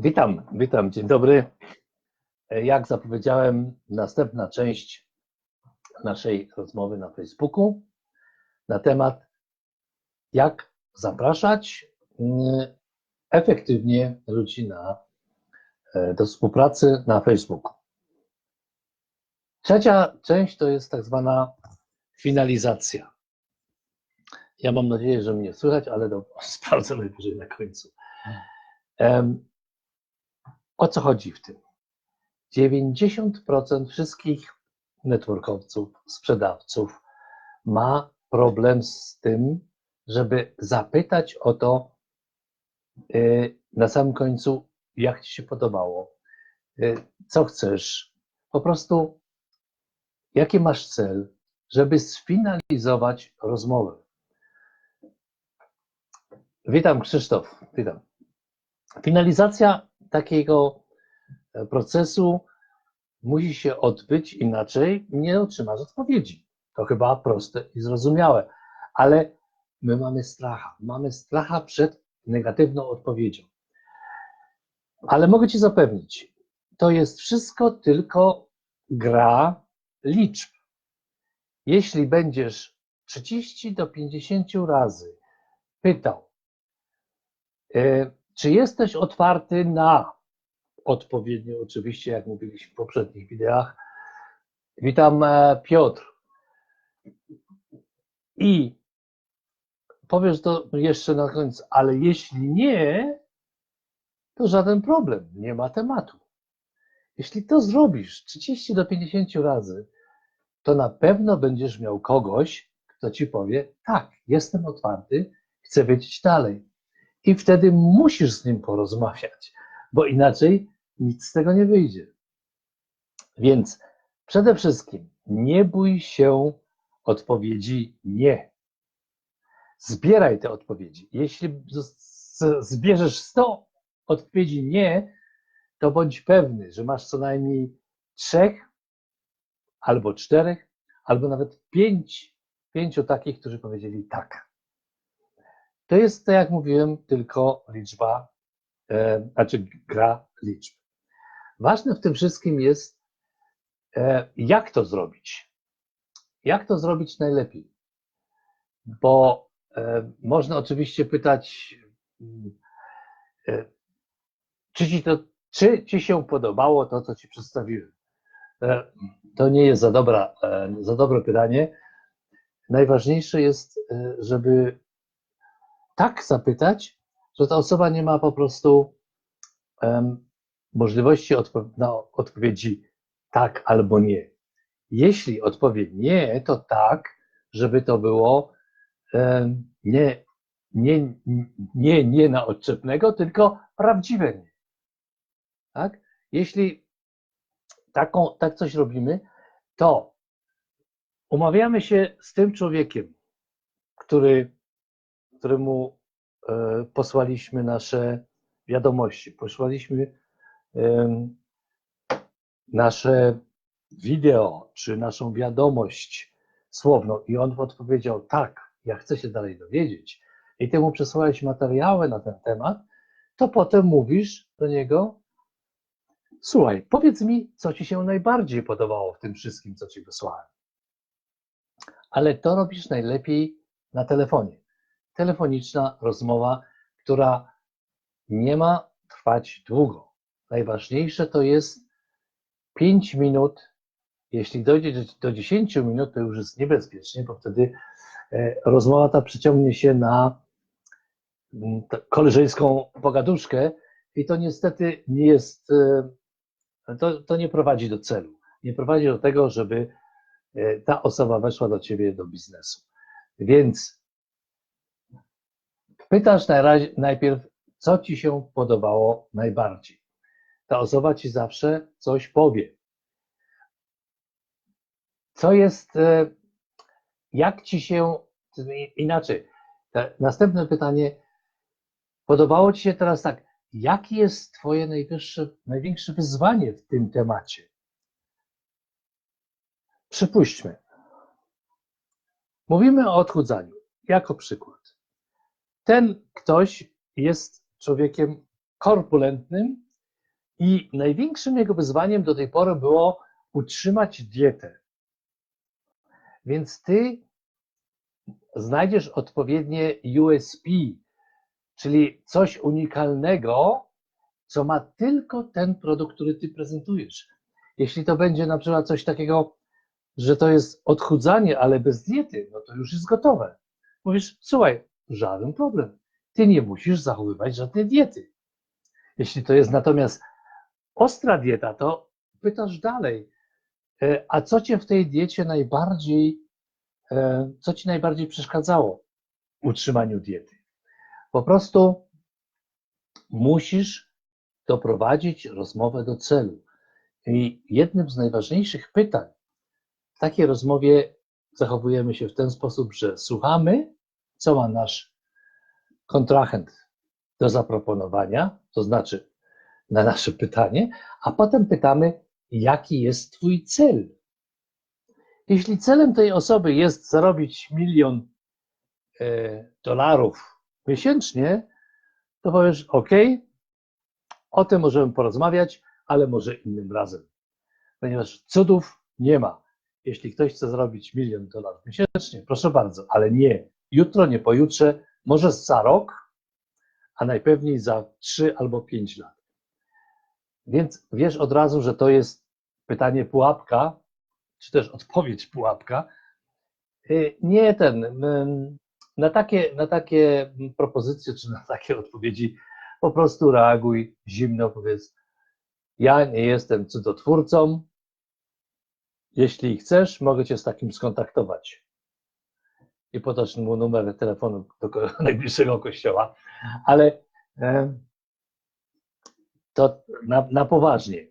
Witam, witam, dzień dobry. Jak zapowiedziałem, następna część naszej rozmowy na Facebooku na temat, jak zapraszać mm, efektywnie ludzi na, e, do współpracy na Facebooku. Trzecia część to jest tak zwana finalizacja. Ja mam nadzieję, że mnie słychać, ale to sprawdzę najwyżej na końcu. O co chodzi w tym? 90% wszystkich networkowców, sprzedawców ma problem z tym, żeby zapytać o to y, na samym końcu, jak Ci się podobało, y, co chcesz, po prostu jaki masz cel, żeby sfinalizować rozmowę. Witam Krzysztof, witam. Finalizacja takiego e, procesu musi się odbyć, inaczej nie otrzymasz odpowiedzi. To chyba proste i zrozumiałe, ale my mamy stracha. Mamy stracha przed negatywną odpowiedzią. Ale mogę Ci zapewnić, to jest wszystko tylko gra liczb. Jeśli będziesz 30 do 50 razy pytał, e, czy jesteś otwarty na odpowiednio, oczywiście, jak mówiliśmy w poprzednich wideach. Witam e, Piotr. I powiesz to jeszcze na końcu, ale jeśli nie, to żaden problem, nie ma tematu. Jeśli to zrobisz 30 do 50 razy, to na pewno będziesz miał kogoś, kto ci powie: Tak, jestem otwarty, chcę wiedzieć dalej. I wtedy musisz z nim porozmawiać, bo inaczej nic z tego nie wyjdzie. Więc przede wszystkim nie bój się odpowiedzi nie. Zbieraj te odpowiedzi. Jeśli zbierzesz 100 odpowiedzi nie, to bądź pewny, że masz co najmniej trzech albo czterech, albo nawet pięć, pięciu takich, którzy powiedzieli tak. To jest, tak jak mówiłem, tylko liczba, e, znaczy gra liczb. Ważne w tym wszystkim jest, e, jak to zrobić. Jak to zrobić najlepiej? Bo e, można oczywiście pytać, e, czy ci, to, czy ci się podobało to, co ci przedstawiłem. E, To nie jest za, dobra, e, za dobre pytanie. Najważniejsze jest, e, żeby tak zapytać, że ta osoba nie ma po prostu em, możliwości odpo- na odpowiedzi tak albo nie. Jeśli odpowie nie, to tak, żeby to było em, nie, nie, nie, nie na odczepnego, tylko prawdziwe nie. Tak? Jeśli taką, tak coś robimy, to umawiamy się z tym człowiekiem, który, któremu e, posłaliśmy nasze wiadomości, posłaliśmy nasze wideo, czy naszą wiadomość słowną i on odpowiedział tak, ja chcę się dalej dowiedzieć i ty mu przesłałeś materiały na ten temat, to potem mówisz do niego, słuchaj, powiedz mi, co ci się najbardziej podobało w tym wszystkim, co ci wysłałem. Ale to robisz najlepiej na telefonie. Telefoniczna rozmowa, która nie ma trwać długo. Najważniejsze to jest 5 minut. Jeśli dojdzie do- do 10 minut, to już jest niebezpiecznie, bo wtedy e, rozmowa ta przyciągnie się na mm, koleżeńską pogaduszkę i to niestety nie jest, e, to, to nie prowadzi do celu. Nie prowadzi do tego, żeby e, ta osoba weszła do ciebie do biznesu. Więc pytasz najpierw, co ci się podobało najbardziej. Ta osoba ci zawsze coś powie. Co jest, e, jak ci się, inaczej, następne pytanie, podobało ci się teraz tak, jakie jest twoje najwyższe, największe wyzwanie w tym temacie? Przypuśćmy, mówimy o odchudzaniu, jako przykład. Ten ktoś jest człowiekiem korpulentnym I największym jego wyzwaniem do tej pory było utrzymać dietę. Więc ty znajdziesz odpowiednie USP, czyli coś unikalnego, co ma tylko ten produkt, który ty prezentujesz. Jeśli to będzie na przykład coś takiego, że to jest odchudzanie, ale bez diety, no to już jest gotowe. Mówisz, słuchaj, żaden problem. Ty nie musisz zachowywać żadnej diety. Jeśli to jest natomiast ostra dieta, to pytasz dalej, e, a co cię w tej diecie najbardziej, e, co ci najbardziej przeszkadzało w utrzymaniu diety? Po prostu musisz doprowadzić rozmowę do celu. I jednym z najważniejszych pytań w takiej rozmowie zachowujemy się w ten sposób, że słuchamy, co ma nasz kontrahent do zaproponowania, to znaczy na nasze pytanie, a potem pytamy, jaki jest Twój cel. Jeśli celem tej osoby jest zarobić milion e, dolarów miesięcznie, to powiesz, OK, o tym możemy porozmawiać, ale może innym razem. Ponieważ cudów nie ma. Jeśli ktoś chce zarobić milion dolarów miesięcznie, proszę bardzo, ale nie jutro, nie pojutrze, może za rok, a najpewniej za trzy albo pięć lat. Więc wiesz od razu, że to jest pytanie pułapka, czy też odpowiedź pułapka. Y, nie ten. Na takie, na takie propozycje, czy na takie odpowiedzi po prostu reaguj zimno, powiedz: Ja nie jestem cudotwórcą. Jeśli chcesz, mogę cię z takim skontaktować. I podać mu numer telefonu do najbliższego kościoła. Ale to na, na poważnie.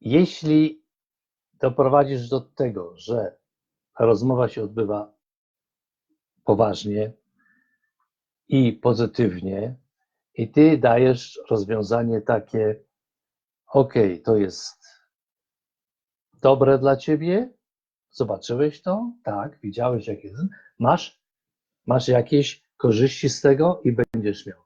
Jeśli doprowadzisz do tego, że rozmowa się odbywa poważnie i pozytywnie, i ty dajesz rozwiązanie takie, ok, to jest dobre dla ciebie, zobaczyłeś to, tak, widziałeś jak jest, masz, masz jakieś korzyści z tego i będziesz miał.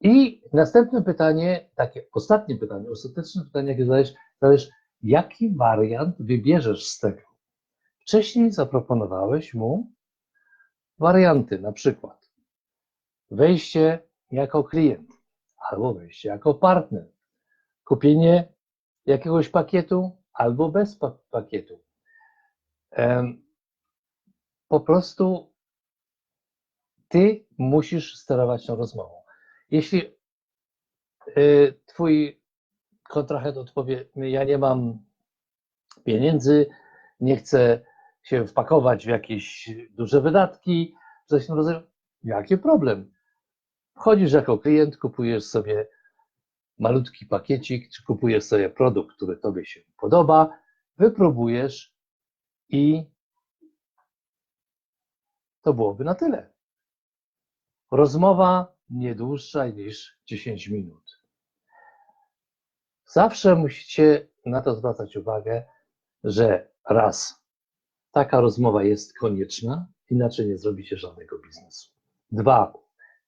I następne pytanie, takie ostatnie pytanie, ostateczne pytanie, jakie zadajesz, zadajesz, jaki wariant wybierzesz z tego? Wcześniej zaproponowałeś mu warianty, na przykład wejście jako klient albo wejście jako partner, kupienie jakiegoś pakietu albo bez pakietu. Po prostu ty musisz sterować tą rozmową. Jeśli y, twój kontrahent odpowie, ja nie mam pieniędzy, nie chcę się wpakować w jakieś duże wydatki, coś w tym rodzaju, jaki problem? Wchodzisz jako klient, kupujesz sobie malutki pakiecik, czy kupujesz sobie produkt, który tobie się podoba, wypróbujesz i to byłoby na tyle. Rozmowa nie dłuższa niż 10 minut. Zawsze musicie na to zwracać uwagę, że raz, taka rozmowa jest konieczna, inaczej nie zrobicie żadnego biznesu. Dwa,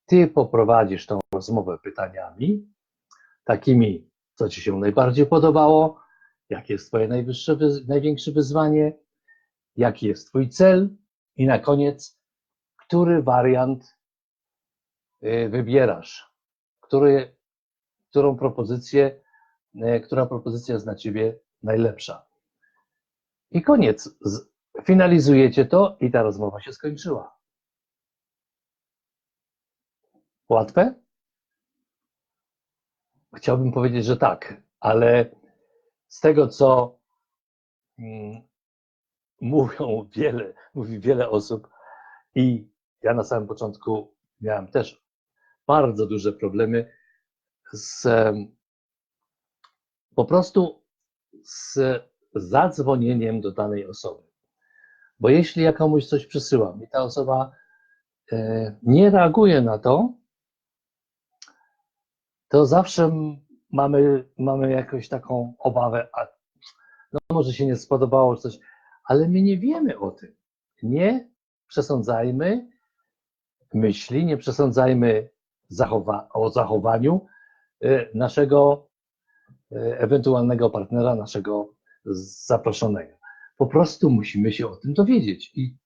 ty poprowadzisz tą rozmowę pytaniami, takimi, co ci się najbardziej podobało, jakie jest twoje najwyższe, największe wyzwanie, jaki jest twój cel i na koniec, który wariant Y, wybierasz, który, którą propozycję, y, która propozycja jest dla ciebie najlepsza. I koniec. Finalizujecie to i ta rozmowa się skończyła. Łatwe? Chciałbym powiedzieć, że tak, ale z tego, co mm, mówią wiele, mówi wiele osób i ja na samym początku miałem też bardzo duże problemy z po prostu z zadzwonieniem do danej osoby. Bo jeśli ja komuś coś przesyłam i ta osoba e, nie reaguje na to, to zawsze mamy, mamy jakąś taką obawę, a no może się nie spodobało coś, ale my nie wiemy o tym. Nie przesądzajmy myśli, nie przesądzajmy zachowa o zachowaniu y, naszego y, ewentualnego partnera, naszego zaproszonego. Po prostu musimy się o tym dowiedzieć. I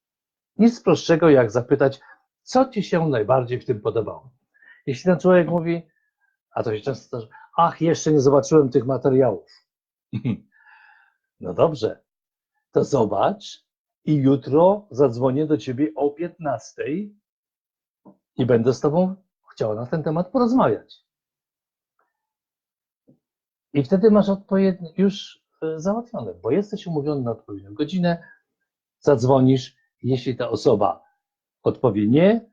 nic prostszego jak zapytać, co Ci się najbardziej w tym podobało. Jeśli ten człowiek mówi, a to się często zdarza, ach, jeszcze nie zobaczyłem tych materiałów. No dobrze, to zobacz i jutro zadzwonię do Ciebie o 15 i będę z Tobą chciała na ten temat porozmawiać. I wtedy masz odpowiednio już e, załatwione, bo jesteś umówiony na odpowiednią godzinę, zadzwonisz, jeśli ta osoba odpowie nie,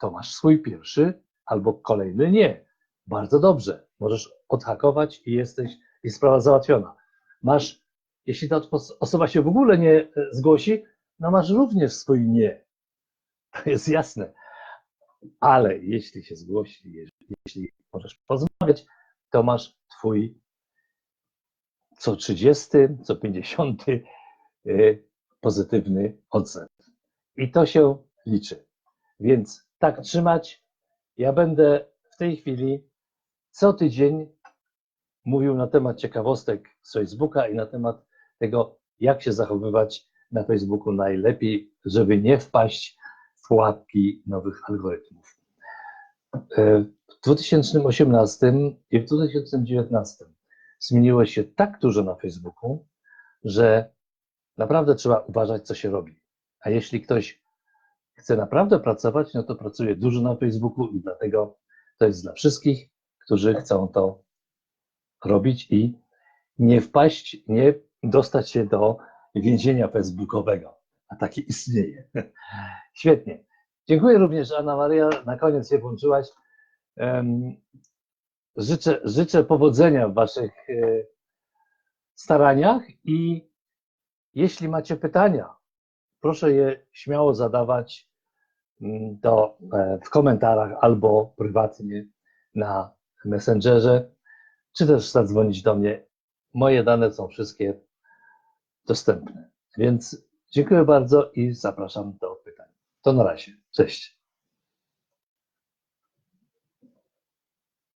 to masz swój pierwszy albo kolejny nie. Bardzo dobrze. Możesz odhakować i jesteś, i sprawa załatwiona. Masz, jeśli ta osoba się w ogóle nie e, zgłosi, no masz również swój nie. To jest jasne. Ale jeśli się zgłosi, jeśli możesz porozmawiać, to masz twój co 30, co 50 e, pozytywny odzew. I to się liczy. Więc tak trzymać. Ja będę w tej chwili co tydzień mówił na temat ciekawostek z Facebooka i na temat tego, jak się zachowywać na Facebooku najlepiej, żeby nie wpaść w pułapki nowych algorytmów. E, w 2018 i w 2019 zmieniło się tak dużo na Facebooku, że naprawdę trzeba uważać, co się robi. A jeśli ktoś chce naprawdę pracować, no to pracuje dużo na Facebooku i dlatego to jest dla wszystkich, którzy chcą to robić i nie wpaść, nie dostać się do więzienia facebookowego, a takie istnieje. Świetnie. Dziękuję również, Anna Maria, na koniec się włączyłaś. Życzę, życzę powodzenia w Waszych e, staraniach i jeśli macie pytania, proszę je śmiało zadawać mm, do, e, w komentarzach albo prywatnie na Messengerze, czy też zadzwonić do mnie. Moje dane są wszystkie dostępne. Więc dziękuję bardzo i zapraszam do pytań. To na razie. Cześć.